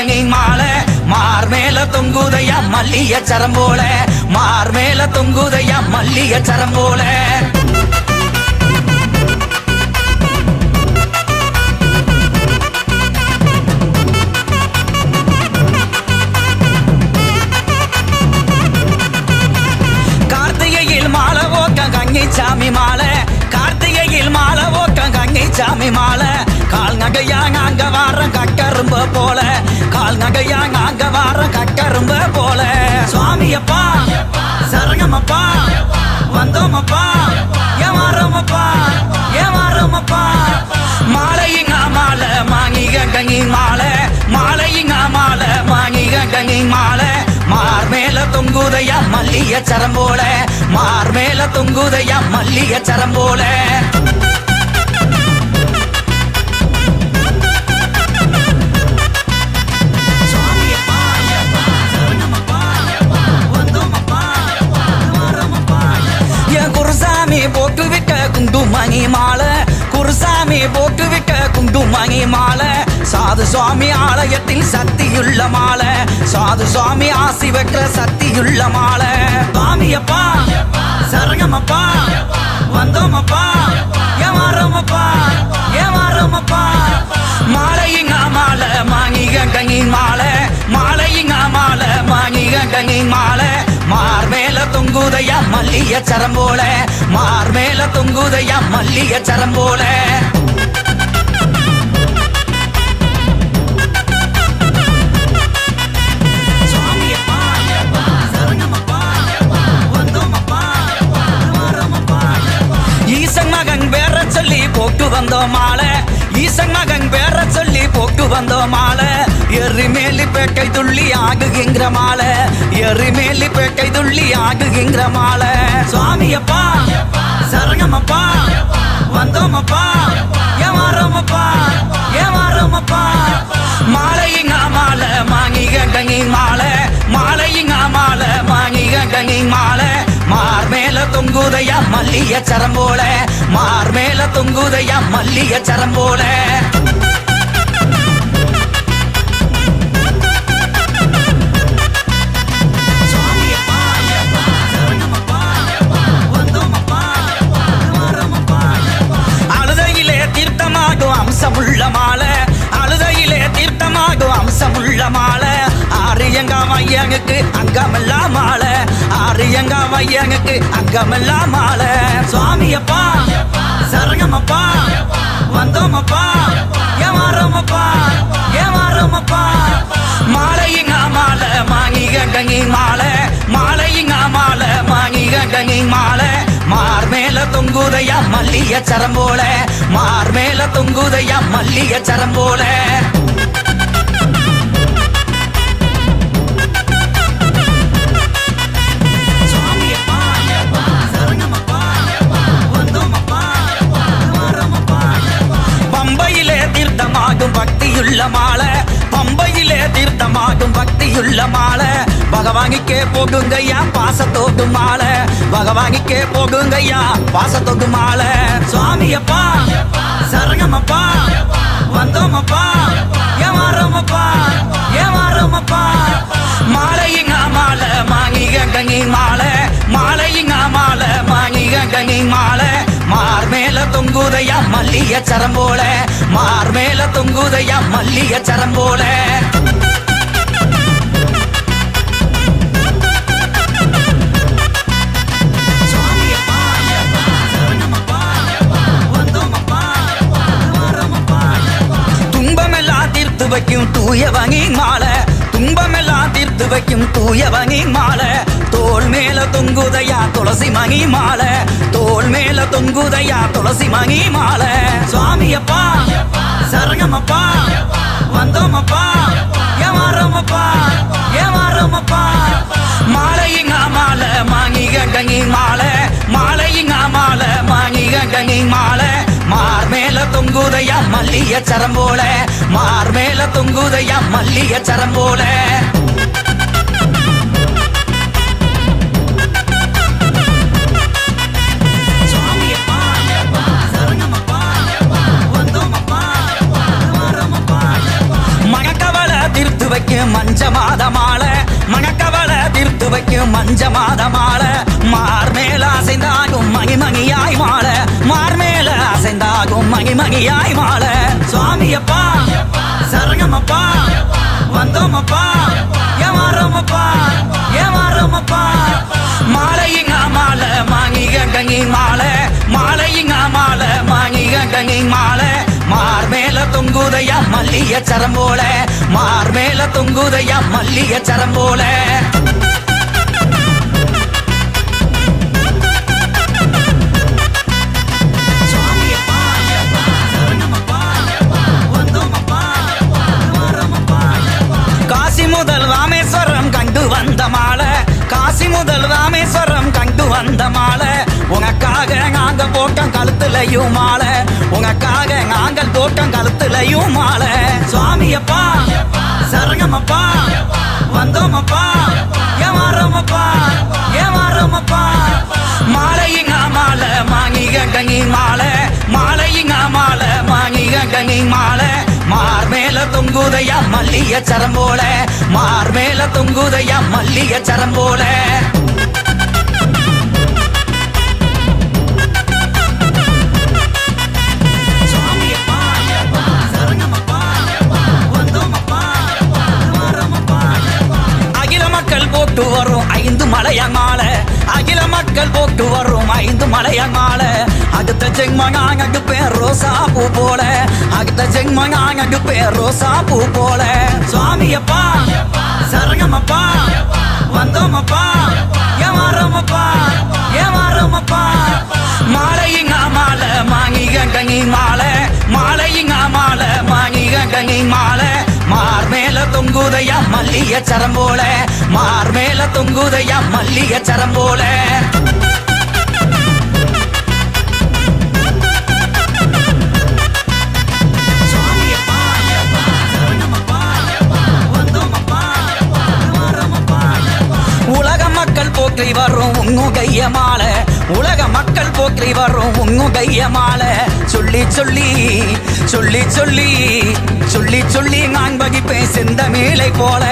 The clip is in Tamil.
கங்கி மாலை. மார் மேல தொங்குதையா மல்லிய சரம் போல. மார் மேல தொங்குதையா மல்லிய சரம் போல. கார்த்திகையில் மாலை ஓக்கம் கங்கை சாமி மாலை. கார்த்திகையில் மாலை ஓக்கம் கங்கை சாமி மாலை. கால் நகையா அங்க வாரம் கக்கரும்ப போல. சுவாமியப்பா சரங்கமப்பா வந்தோமப்பா ஏமாறோமப்பா ஏமாறோமப்பா மாலையுங்க மாலை மாங்கிக கங்கி மாலை மாலையுங்க மாலை மாங்கிக கங்கி மாலை. மார் மேல தொங்குதையா மல்லிய சரம் போல. மார் மேல தொங்குதையா மல்லிய சரம் போல. குண்டுமணி மாலை. சாது சுவாமி ஆலயத்தில் சக்தியுள்ள மாலை. சாது சுவாமி ஆசி வைக்கிற சக்தியுள்ள மாலை. சுவாமியப்பா சரங்கமப்பா வந்தோமப்பா ஏமாறோமப்பா ஏமாறோமப்பா மாலையுங்க மாலை மாங்கிக கங்கி மாலை. மாலையுங்க மாலை மாங்கிக கங்கி மாலை. மார் மேல தொங்குதையா மல்லிய சரம் போல. மார் மேல தொங்குதையா மல்லிய சரம் போல. வந்தோம் மாலை எரிமேலி பேட்டை துள்ளி ஆகுகின்ற மாலை. எரிமேலி பேட்டை துள்ளி ஆகுகின்ற மாலை. சுவாமியப்பா சரணமப்பா வந்தோமப்பா ஏமாறோமப்பா ஏமாறோமப்பா. மாலையுங்க மாலை மாங்கி கண்டங்கி மாலை. மாலையுங்க மாலை மாங்கி கண்டங்கி மாலை. மார் மேல தொங்குதையா மல்லிய சரம் போல. மார் மேல தொங்குதையா மல்லிய சரம் போல. ஆரியங்க மையனுக்கு அங்கமெல்லாம் மாலை சுவாமியப்பா சரங்கமப்பா வந்தோமப்பா ஏமாறோமப்பா ஏமாறோமப்பா. மாலையுங்க மாலை மாங்கி கங்கி மாலை மாலையுங்க மாலை மாங்கி கங்கி மாலை. மார் மேல தொங்குதையா மல்லிய சரம் போல. மார் மேல தொங்குதையா மல்லிய சரம் போல. போகுங்கய்யா பாசத்தோடு மாலை பகவானிக்கே போகுங்கய்யா பாசத்தோடு மாலை சுவாமியப்பா சரகமப்பா வந்தோமப்பா ஏமாறோமப்பா ஏமாறோமப்பா. மாலையுங்க மாலை மாங்கிக கங்கி மாலை. மாலையுங்க மாலை மாங்கிக கங்கி மாலை. மார் மேல தொங்குதையா மல்லிய சரம் போல. மார் மேல தொங்குதையா மல்லிய சரம் போல. வைக்கும் தூயவங்கி மாலை. தோல் மேல தொங்குதையா துளசி மணி மாலை. தோல் மேல தொங்குதையா துளசி மணி மாலை. சுவாமியப்பா சரங்கமப்பா வந்தோமப்பா ஏமாறோமப்பா ஏமாறோமப்பா மாலையுங்க மாலை மாங்கி கங்கி மாலை. மாலையுங்க மாலை மாங்கி கங்கி மாலை. மார் மேல தொங்குதையா மல்லிய சரம் போல. மார் மேல தொங்குதையா மல்லிய சரம் போல. வந்தோமப்பா ஏமாறோமப்பா ஏமாறோமப்பா மாலையிங்க மாலை மாங்கி கங்கி மாலை. மாலையிங்க மாலை மாங்கி கங்கி மாலை. மார் மேல தொங்குதையா மல்லிய சரம் போல. மார் மேல தொங்குதையா மல்லிய சரம் போல. நாங்க போட்டோம் கழுத்துலையும் மாலை. உனக்காக நாங்கள் போட்டோம் கழுத்துலையும் மாலை. சுவாமியப்பா சரணமப்பா வந்தோமப்பா ஏமாறோமப்பா ஏமாறோமப்பா மாலையிங்க மாலை மாங்கி கங்கி மாலை. மாலையிங்க மாலை மாங்கி கங்கி மாலை. மார் மேல தொங்குதையா மல்லிய சரம் போல. மார் மேல தொங்குதையா மல்லிய சரம் போல. ஐந்து மலையான் மாலை அகில மக்கள் போட்டு வரும் ஐந்து மலையான் மாலை அடுத்த ஜென்மனாங்க பேர் ரோசா பூ போல. அடுத்த ஜென்மனாங்க பேர் ரோசா பூ போல. சுவாமியப்பா சரகமப்பா வந்தோமப்பா ஏமாறோமப்பா ஏமாறோமப்பா. மாலையிங்க மாலை மாங்கி கங்கி மாலை. மாலையிங்க மாலை மாங்கி கங்கி மாலை. தொங்குதையா? மல்லிய சரம் போல. மார் மேல தொங்குதையா? மல்லிய சரம் போல. உலக மக்கள் போற்றி வரும் உன்னுகைய மாலை. உலக மக்கள் போற்றி வரும் உன்னுகைய மாலை. சொல்லி சொல்லி சொல்லி சொல்லி சொல்லி சொல்லி நான் வகிப்பேன் சிந்த மேலை போல.